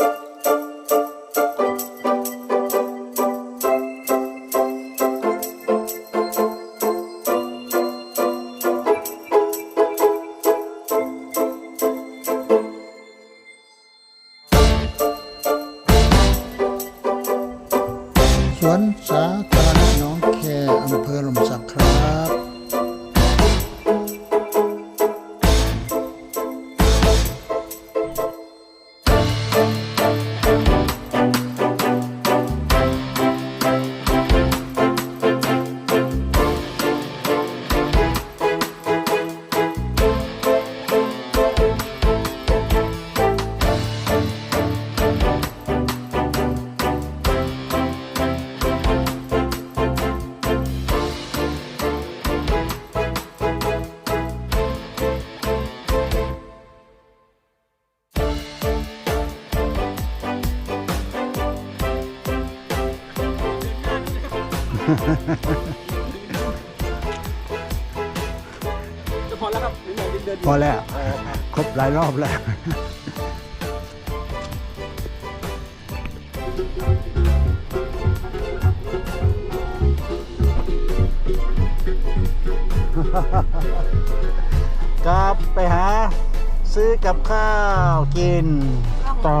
สวนสาธารณะน้องแคอำเภอลมสักคร บพอแล้วครับเหนื่อยๆเดินๆพอแล้ว ครบหลายรอบแล้ว กลับไปหา ซื้อกับข้าวกินต่อ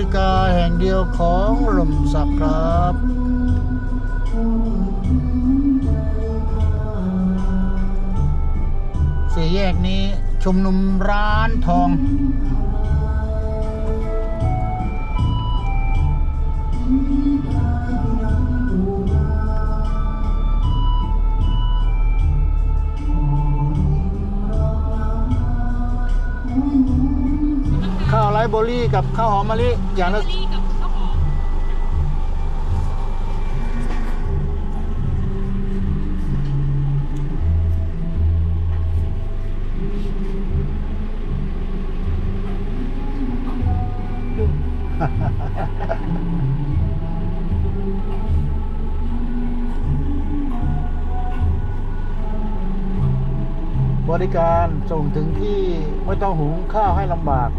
ริกาแห่งเดียวของหล่มสักครับสี่แยกนี้ชุมนุมร้านทอง เบอรี่กับข้าวหอมมะลิอย่างละบริการส่งถึงที่ไม่ต้องหุงข้าวให้ลำบาก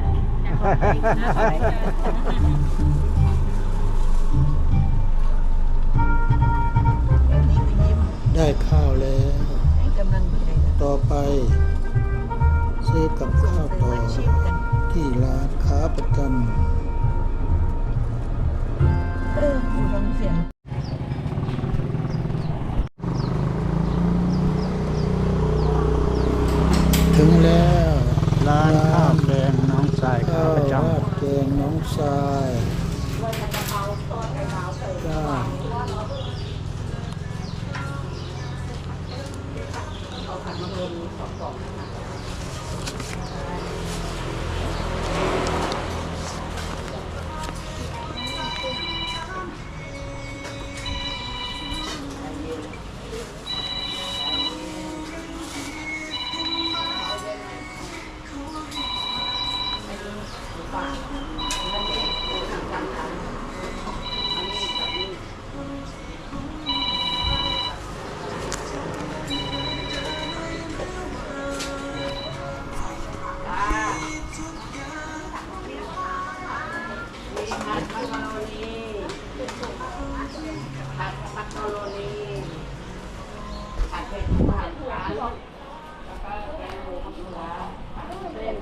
ได้ข้าวแล้ว ต่อไปซื้อกับข้าวต่อที่ร้านค้าประจำ ทรายจ้าเอาขันมาลงสองกล่องนะคะ อัดเผ็ดผัดถั่วแล้วก็แกงหมูผัดถั่วผัเส้นแกง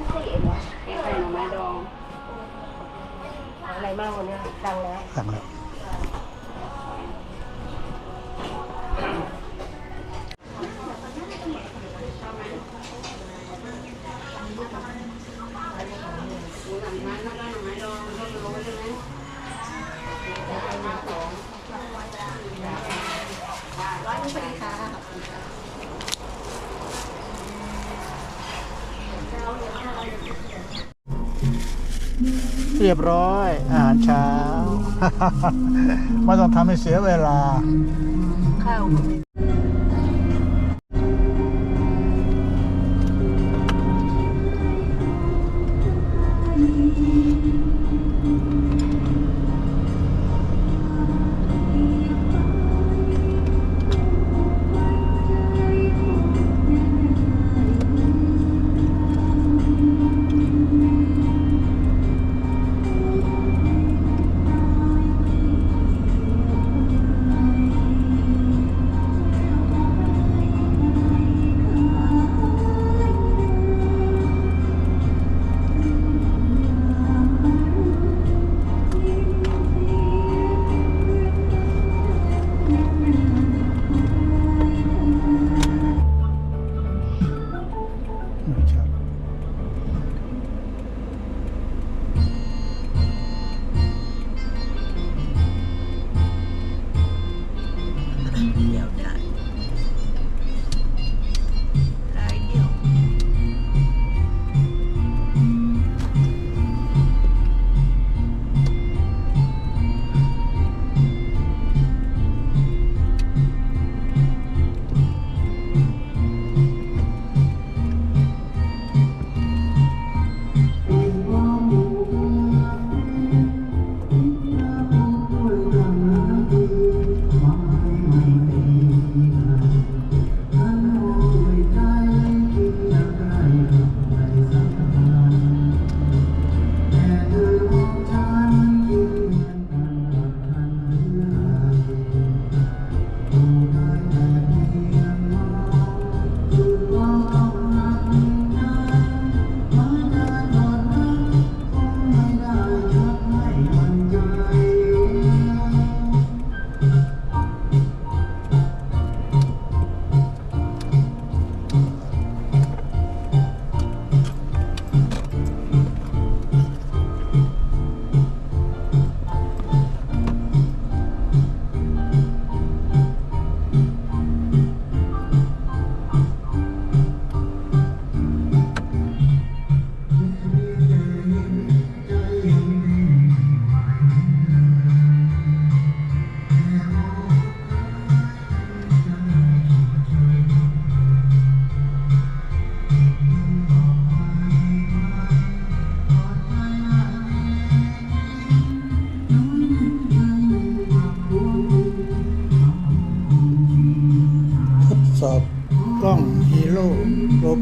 ไก่หน่อม้ดองอะไรมากวันนี้ดังแล้วดังแล้ว เรียบร้อยอาหารเช้า ไม่ต้องทำให้เสียเวลา ข้าว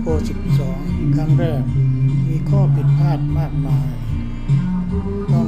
โป 12 ครั้งแรกมีข้อผิดพลาดมากมาย ต้อง